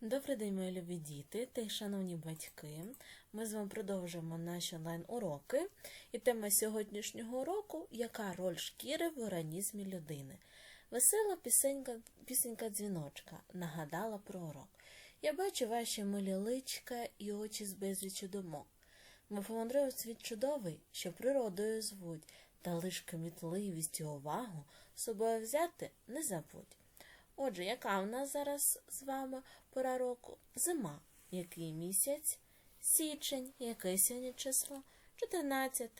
Добрий день, мої любі діти та шановні батьки. Ми з вами продовжуємо наші онлайн-уроки. І тема сьогоднішнього уроку яка роль шкіри в організмі людини. Весела пісенька, пісенька дзвіночка нагадала про урок. Я бачу ваші милі личка і очі з безлічі думок. Ми помандруємо світ чудовий, що природою звуть, та лиш кмітливість і увагу собою взяти не забудь. Отже, яка в нас зараз з вами пора року? Зима. Який місяць? Січень. Яке сьогодні число? 14.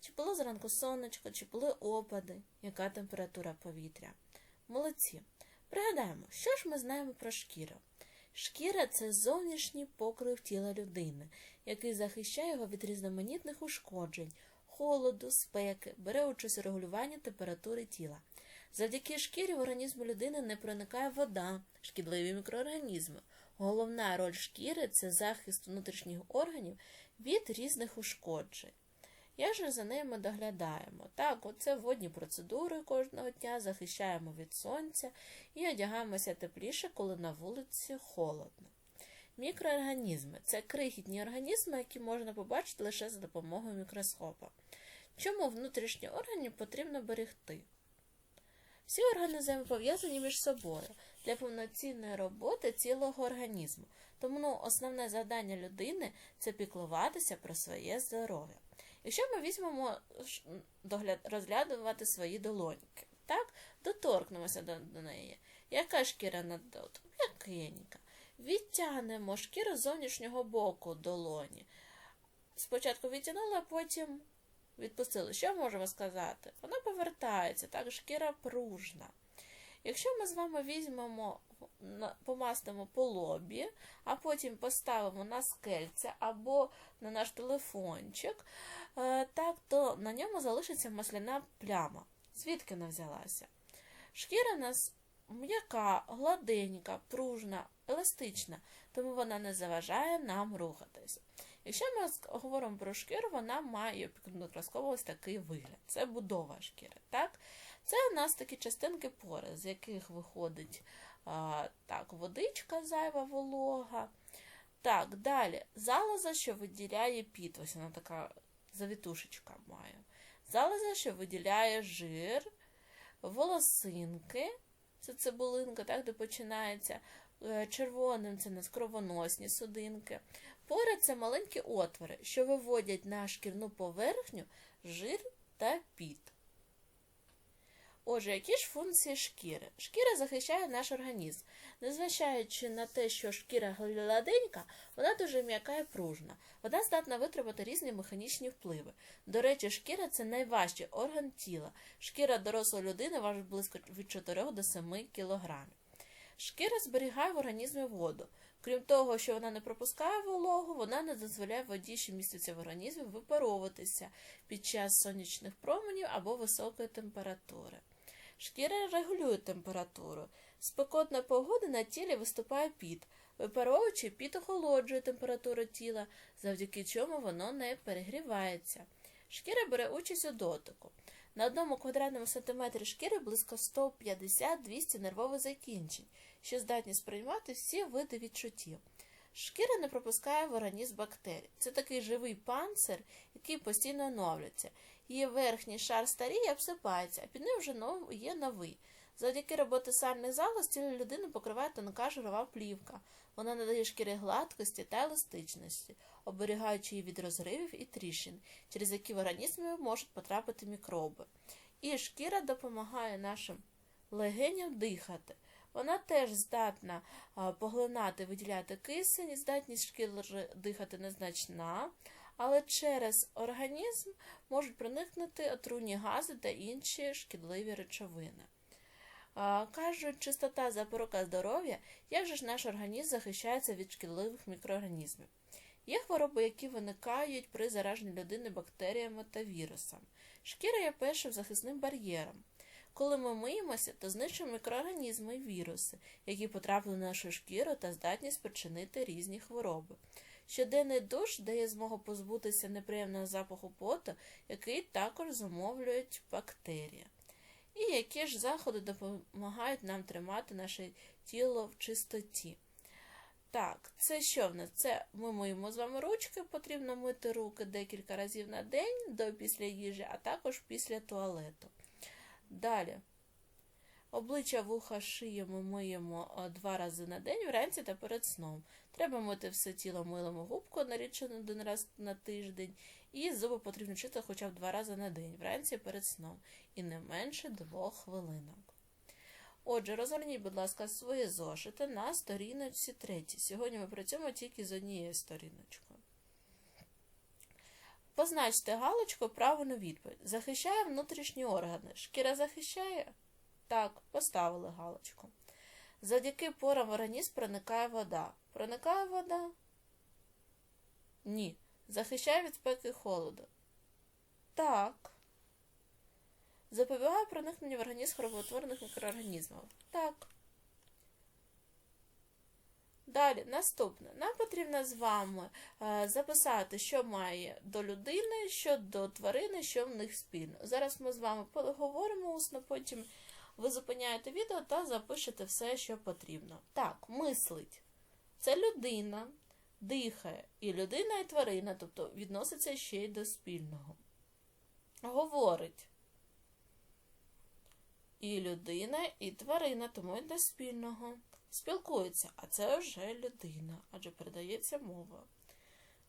Чи було зранку сонечко, чи були опади? Яка температура повітря? Молодці. Пригадаємо, що ж ми знаємо про шкіру? Шкіра це зовнішній покрив тіла людини, який захищає його від різноманітних ушкоджень, холоду, спеки, бере участь у регулюванні температури тіла. Завдяки шкірі в організму людини не проникає вода, шкідливі мікроорганізми. Головна роль шкіри це захист внутрішніх органів від різних ушкоджень. Як же за ними доглядаємо? Так, оце водні процедури кожного дня, захищаємо від сонця і одягаємося тепліше, коли на вулиці холодно. Мікроорганізми це крихітні організми, які можна побачити лише за допомогою мікроскопа. Чому внутрішні органи потрібно берегти? Всі органи взаємопов'язані між собою для повноцінної роботи цілого організму. Тому ну, основне завдання людини це піклуватися про своє здоров'я. Якщо ми візьмемо розглядувати свої долоньки, так, доторкнемося до, до неї. Яка шкіра на дотик? М'якенька. Відтягнемо шкіру з зовнішнього боку долоні. Спочатку відтягнули, а потім відпустили. Що можемо сказати? Вона повертається, так, шкіра пружна. Якщо ми з вами візьмемо, помастимо по лобі, а потім поставимо на скельце або на наш телефончик, так, то на ньому залишиться масляна пляма. Звідки вона взялася? Шкіра у нас м'яка, гладенька, пружна, еластична, тому вона не заважає нам рухатися. Якщо ми говоримо про шкіру, вона має під ось такий вигляд. Це будова шкіри. так? Це у нас такі частинки пори, з яких виходить а, так, водичка зайва волога. Так, далі залоза, що виділяє піт. Ось вона така завітушечка має. Залоза, що виділяє жир, волосинки, це цибулинка, так, де починається. Червоним це нас кровоносні судинки. Пори це маленькі отвори, що виводять на шкірну поверхню жир та піт. Отже, які ж функції шкіри? Шкіра захищає наш організм. Незважаючи на те, що шкіра гладенька, вона дуже м'яка і пружна. Вона здатна витримати різні механічні впливи. До речі, шкіра це найважчий орган тіла. Шкіра дорослої людини важить близько від 4 до 7 кілограмів. Шкіра зберігає в організмі воду. Крім того, що вона не пропускає вологу, вона не дозволяє воді, що міститься в організмі, випаровуватися під час сонячних променів або високої температури. Шкіра регулює температуру. Спекотна погода на тілі виступає піт. Випаровуючи піт охолоджує температуру тіла, завдяки чому воно не перегрівається. Шкіра бере участь у дотику. На одному квадратному сантиметрі шкіри близько 150-200 нервових закінчень, що здатні сприймати всі види відчуттів. Шкіра не пропускає в організм бактерій. Це такий живий панцир, який постійно оновлюється. Її верхній шар старіє обсипається, а під ним вже є новий. Завдяки роботи сальних залоз тіло людини покриває тонка жирова плівка. Вона надає шкірі гладкості та еластичності, оберігаючи її від розривів і тріщин, через які в організмі можуть потрапити мікроби. І шкіра допомагає нашим легеням дихати. Вона теж здатна поглинати, виділяти кисень, здатність шкіри дихати незначна, але через організм можуть проникнути отруйні гази та інші шкідливі речовини. Кажуть, чистота запорука здоров'я, як же ж наш організм захищається від шкідливих мікроорганізмів. Є хвороби, які виникають при зараженні людини бактеріями та вірусами. Шкіра є першим захисним бар'єром. Коли ми миємося, то знищуємо мікроорганізми і віруси, які потрапили на нашу шкіру та здатні спричинити різні хвороби. Щоденний душ дає змогу позбутися неприємного запаху поту, який також замовлюють бактерії. І які ж заходи допомагають нам тримати наше тіло в чистоті? Так, це що в нас? Це ми миємо з вами ручки, потрібно мити руки декілька разів на день до після їжі, а також після туалету. Далі. Обличчя, вуха, шию ми миємо е, два рази на день, вранці та перед сном. Треба мити все тіло милом губку нарічено один раз на тиждень, і зуби потрібно чистити хоча б два рази на день, вранці перед сном, і не менше двох хвилинок. Отже, розгорніть, будь ласка, свої зошити на сторіночці третій. Сьогодні ми працюємо тільки з однією сторіночкою. Позначте галочку правильну відповідь. Захищає внутрішні органи. Шкіра захищає? Так, поставили галочку. Завдяки порам в організм проникає вода. Проникає вода? Ні. Захищає від спеки холоду. Так. Запобігає проникненню в організм хроботворних мікроорганізмів. Так. Далі, наступне. Нам потрібно з вами е, записати, що має до людини, що до тварини, що в них спільно. Зараз ми з вами поговоримо усно, потім ви зупиняєте відео та запишете все, що потрібно. Так, мислить. Це людина, дихає. І людина, і тварина, тобто відноситься ще й до спільного. Говорить. І людина, і тварина, тому й до спільного. Спілкується, а це вже людина, адже передається мова.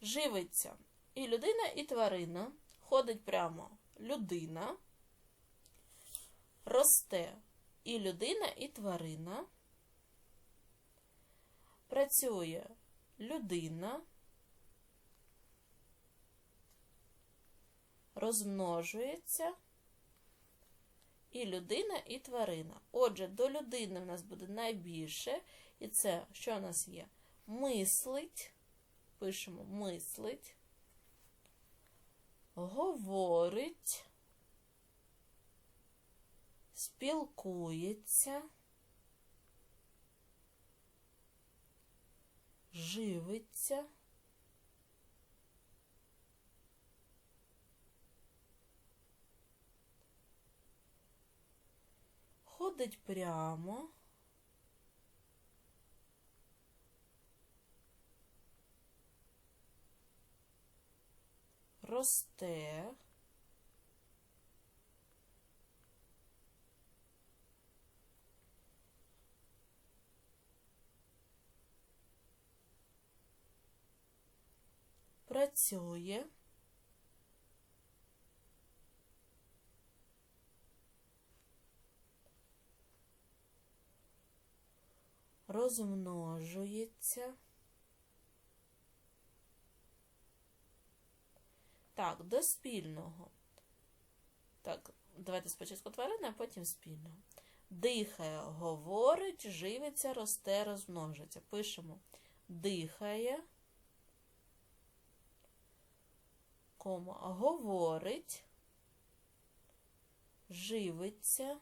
Живиться. І людина, і тварина. Ходить прямо людина. Росте. І людина, і тварина. Працює людина. Розмножується і людина, і тварина. Отже, до людини в нас буде найбільше, і це, що в нас є? Мислить, пишемо мислить, говорить, спілкується, живиться. ходить прямо. Росте. Працює. розмножується. Так, до спільного. Так, давайте спочатку тварина, а потім спільного. Дихає, говорить, живиться, росте, розмножиться. Пишемо дихає, кома, говорить, живиться.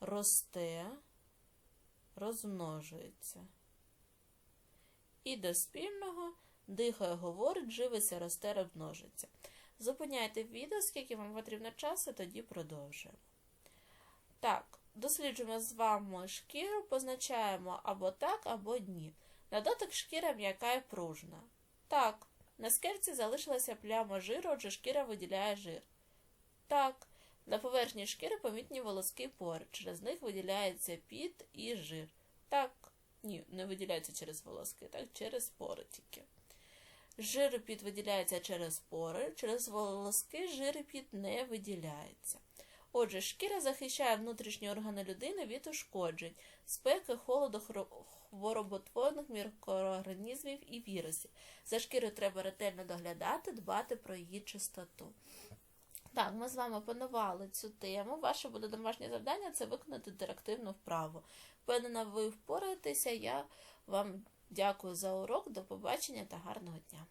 росте, розмножується. І до спільного дихає, говорить, живиться, росте, розмножується. Зупиняйте відео, скільки вам потрібно часу, тоді продовжуємо. Так, досліджуємо з вами шкіру, позначаємо або так, або ні. На шкіра м'яка і пружна. Так, на скерці залишилася пляма жиру, отже шкіра виділяє жир. Так, на поверхні шкіри помітні волоски пори. Через них виділяється піт і жир. Так, ні, не виділяється через волоски, так, через пори тільки. Жир і піт виділяється через пори, через волоски жир і піт не виділяється. Отже, шкіра захищає внутрішні органи людини від ушкоджень, спеки, холоду, хвороботворних мікроорганізмів і вірусів. За шкірою треба ретельно доглядати, дбати про її чистоту. Так, ми з вами опанували цю тему. Ваше буде домашнє завдання це виконати інтерактивну вправу. Впевнена, ви впораєтеся. Я вам дякую за урок. До побачення та гарного дня!